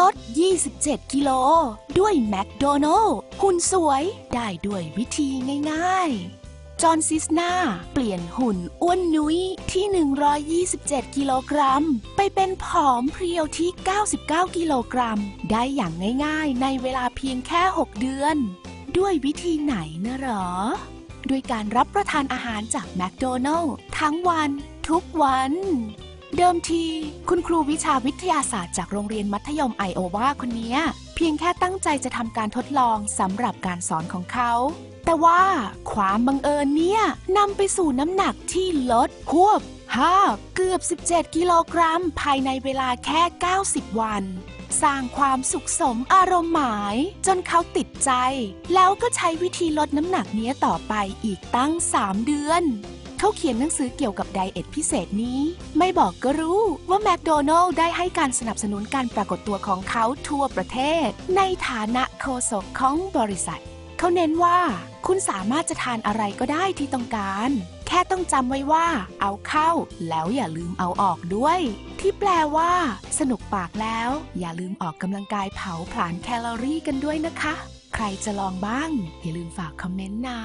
ลด 27 กิโล ด้วยแมคโดนัลหุ่นสวยได้ด้วยวิธีง่ายๆ จอห์นซิสนาเปลี่ยนหุ่นอ้วนนุ้ยที่ 127 กิโลกรัม ไปเป็นผอมเพรียวที่ 99 กิโลกรัม ได้อย่างง่ายๆ ในเวลาเพียงแค่ 6 เดือน ด้วยวิธีไหนนะหรอ ด้วยการรับประทานอาหารจากแมคโดนัลทั้งวันทุกวัน เดิมที คุณครูวิชาวิทยาศาสตร์จากโรงเรียนมัธยมไอโอวาคนนี้เพียงแค่ตั้งใจจะทำการทดลองสำหรับการสอนของเขา แต่ว่าความบังเอิญเนี่ยนำไปสู่น้ำหนักที่ลดหวบห้าเกือบ 17 กิโลกรัม ภายในเวลาแค่ 90 วัน สร้างความสุขสมอารมณ์หมาย จนเขาติดใจ แล้วก็ใช้วิธีลดน้ำหนักเนี้ยต่อไปอีกตั้ง 3 เดือน เขาเขียนหนังสือเกี่ยวกับไดเอทพิเศษนี้ ไม่บอกก็รู้ว่าแมคโดนัลล์ได้ให้การสนับสนุนการปรากฏตัวของเขาทั่วประเทศ ในฐานะโฆษกของบริษัท เขาเน้นว่า คุณสามารถจะทานอะไรก็ได้ที่ต้องการ แค่ต้องจำไว้ว่า เอาเข้า แล้วอย่าลืมเอาออกด้วย ที่แปลว่า สนุกปากแล้ว อย่าลืมออกกำลังกายเผาผลาญแคลอรี่กันด้วยนะคะ ใครจะลองบ้าง อย่าลืมฝากคอมเมนต์นะ